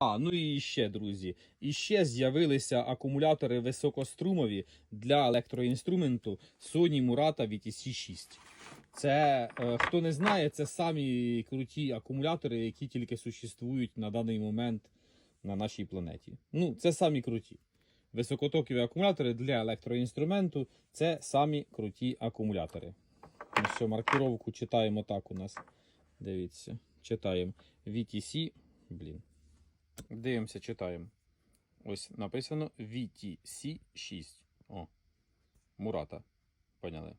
А, ну і ще, друзі, і ще з'явилися акумулятори високострумові для електроінструменту Sony Murata VTC 6. Це, е, хто не знає, це самі круті акумулятори, які тільки существують на даний момент на нашій планеті. Ну, це самі круті. Високотокові акумулятори для електроінструменту це самі круті акумулятори. Ну що, маркировку читаємо так у нас. Дивіться, читаємо VTC. Блін. Дивимося, читаємо. Ось написано VTC 6. О. Мурата. Поняли?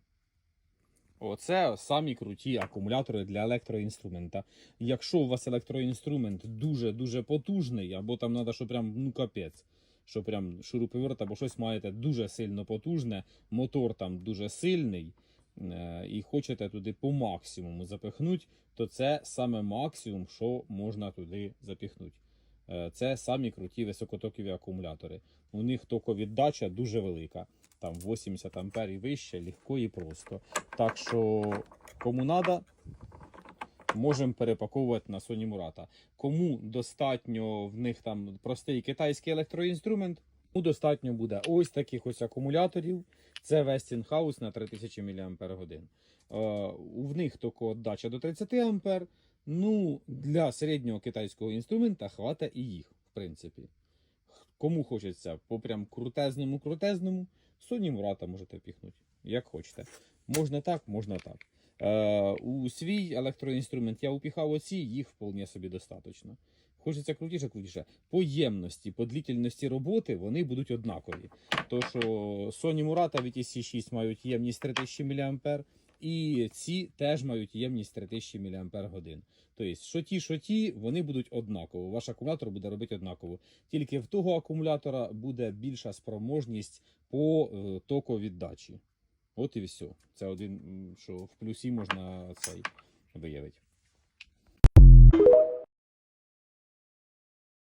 Оце самі круті акумулятори для електроінструмента. Якщо у вас електроінструмент дуже-дуже потужний, або там треба, що прям ну капець, що прям шуруповерт або щось маєте дуже сильно потужне, мотор там дуже сильний, е, і хочете туди по максимуму запихнути, то це саме максимум, що можна туди запихнути. Е, Це самі круті високотокові акумулятори. У них токовіддача дуже велика. Там 80 ампер і вище, легко і просто. Так що, кому треба, можемо перепаковувати на Sony Murata. Кому достатньо в них там простий китайський електроінструмент, тому достатньо буде ось таких ось акумуляторів. Це Westinghouse на 3000 мАч. Е, в них тільки віддача до 30 ампер. Ну, для середнього китайського інструмента хватить і їх, в принципі. Кому хочеться по прям крутезному крутезному, Sony Murata можете піхнути, як хочете. Можна так, можна так. Е, у свій електроінструмент я упіхав оці, їх вполне собі достатньо. Хочеться крутіше, крутіше. По ємності, по длительності роботи вони будуть однакові. То що Sony Murata VTC 6 мають ємність 3000 мА, і ці теж мають ємність 3000 мАч. Тобто, що ті, що ті, вони будуть однаково. Ваш акумулятор буде робити однаково. Тільки в того акумулятора буде більша спроможність по е, токовіддачі. От і все. Це один, що в плюсі можна цей виявити.